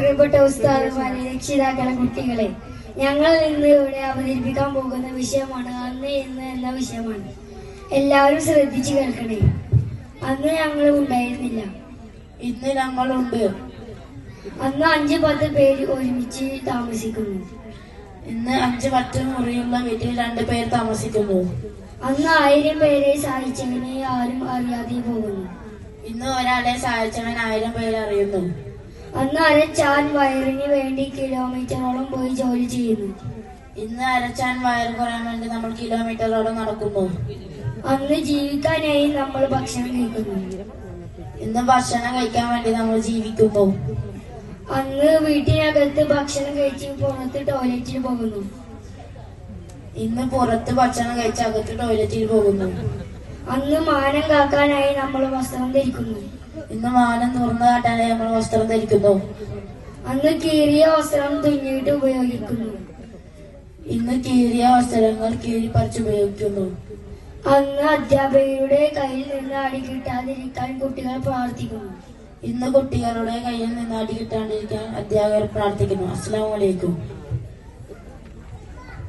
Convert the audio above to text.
പ്രിയപ്പെട്ട ഉസ്താദുമാരെ രക്ഷിതാക്കളെ കുട്ടികളെ ഞങ്ങൾ ഇന്ന് ഇവിടെ അവതരിപ്പിക്കാൻ പോകുന്ന വിഷയമാണ് അന്ന് ഇന്ന് എന്ന വിഷയമാണ്. എല്ലാവരും ശ്രദ്ധിച്ചു കേൾക്കണേ. അന്ന് ഞങ്ങൾ ഉണ്ടായിരുന്നില്ല. ഇന്ന് ഞങ്ങളുണ്ട്. അന്ന് അഞ്ച് പത്ത് പേര് ഒരുമിച്ച് താമസിക്കുന്നു. ഇന്ന് അഞ്ച് പത്ത് മുറിയുള്ള വീട്ടിൽ രണ്ട് പേര് താമസിക്കുന്നു. അന്ന് ആയിരം പേരെ സഹായിച്ചവനെ ആരും അറിയാതെ പോകുന്നു. ഇന്ന് ഒരാളെ സഹായിച്ചവൻ ആയിരം പേരെ അറിയുന്നു. അന്ന് അരച്ചാൻ വയറിന് വേണ്ടി കിലോമീറ്ററോളം പോയി ജോലി ചെയ്യുന്നു. ഇന്ന് അരച്ചാൻ വയർ കുറയാൻ വേണ്ടി നമ്മൾ കിലോമീറ്ററോളം നടക്കുന്നു അന്ന് ജീവിക്കാനായി നമ്മൾ ഭക്ഷണം കഴിക്കുന്നു. ഇന്ന് ഭക്ഷണം കഴിക്കാൻ വേണ്ടി നമ്മൾ ജീവിക്കുന്നു അന്ന് വീട്ടിനകത്ത് ഭക്ഷണം കഴിച്ച് പുറത്ത് ടോയ്ലറ്റിൽ പോകുന്നു. ഇന്ന് പുറത്ത് ഭക്ഷണം കഴിച്ച് അകത്ത് ടോയ്ലറ്റിൽ പോകുന്നു. അന്ന് മാനം കാക്കാനായി നമ്മൾ വസ്ത്രം ധരിക്കുന്നു. ഇന്ന് മാനം തുറന്നു നമ്മൾ വസ്ത്രം ധരിക്കുന്നു. അന്ന് കീറിയ വസ്ത്രം തുന്നിയിട്ട് ഉപയോഗിക്കുന്നു. ഇന്ന് കീറിയ വസ്ത്രങ്ങൾ കീറി പറിച്ച് ഉപയോഗിക്കുന്നു. അന്ന് അധ്യാപകരുടെ കയ്യിൽ നിന്ന് അടി കിട്ടാതിരിക്കാൻ കുട്ടികൾ പ്രാർത്ഥിക്കുന്നു. ഇന്ന് കുട്ടികളുടെ കയ്യിൽ നിന്ന് അടി കിട്ടാണ്ടിരിക്കാൻ അധ്യാപകർ പ്രാർത്ഥിക്കുന്നു. അസ്സാം വലൈക്കും